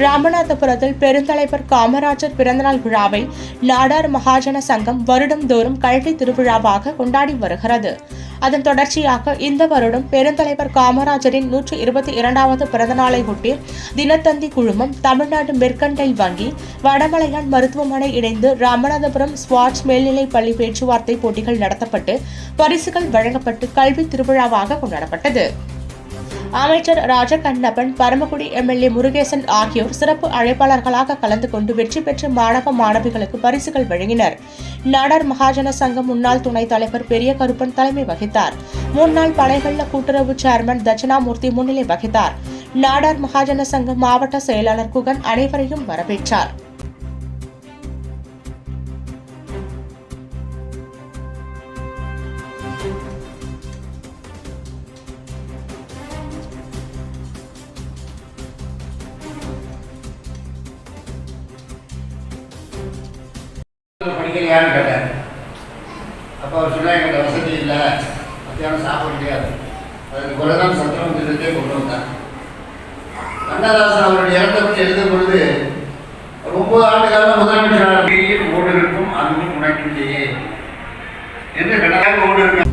ராமநாதபுரத்தில் பெருந்தலைவர் காமராஜர் பிறந்தநாள் விழாவை நாடார் மகாஜன சங்கம் வருடந்தோறும் கல்வி திருவிழாவாக கொண்டாடி வருகிறது. அதன் தொடர்ச்சியாக இந்த வருடம் பெருந்தலைவர் காமராஜரின் நூற்றி இருபத்தி இரண்டாவது பிறந்தநாளை ஒட்டி தினத்தந்தி குழுமம் தமிழ்நாடு மெர்கண்டைல் வங்கி வடமலையான் மருத்துவமனை இணைந்து ராமநாதபுரம் ஸ்வாட்ச் மேல்நிலைப் பள்ளி பேச்சுவார்த்தை போட்டிகள் நடத்தப்பட்டு பரிசுகள் வழங்கப்பட்டு கல்வி திருவிழாவாக கொண்டாடப்பட்டது. அமைச்சர் ராஜகண்ணப்பன் பரமக்குடி எம்எல்ஏ முருகேசன் ஆகியோர் சிறப்பு அழைப்பாளர்களாக கலந்து கொண்டு வெற்றி பெற்ற மாணவ மாணவிகளுக்கு பரிசுகள் வழங்கினர். நாடார் மகாஜன சங்கம் முன்னாள் துணைத் தலைவர் பெரிய கருப்பன் தலைமை வகித்தார். முன்னாள் படைவெள்ள கூட்டுறவு சேர்மன் தட்சிணாமூர்த்தி முன்னிலை வகித்தார். நாடார் மகாஜன சங்க மாவட்ட செயலாளர் குகன் அனைவரையும் வரவேற்றார். படிக்கலையான்னு கேட்டார்? அப்போ அவர் சொன்னால் எங்களுக்கு வசதி இல்லை. மத்தியானம் சாப்பிட முடியாது அதுக்கு குலதான் சத்திரம் திருத்தே கொண்டு வந்தார். கண்ணதாசன் அவருடைய இறந்த பற்றி எழுதும் பொழுது ஒன்பது ஆண்டு காலம் முதலமைச்சராக ஓடு இருக்கும் அதுவும் உனக்கு இல்லையே. என்று கண்ணதாக ஓடு இருக்க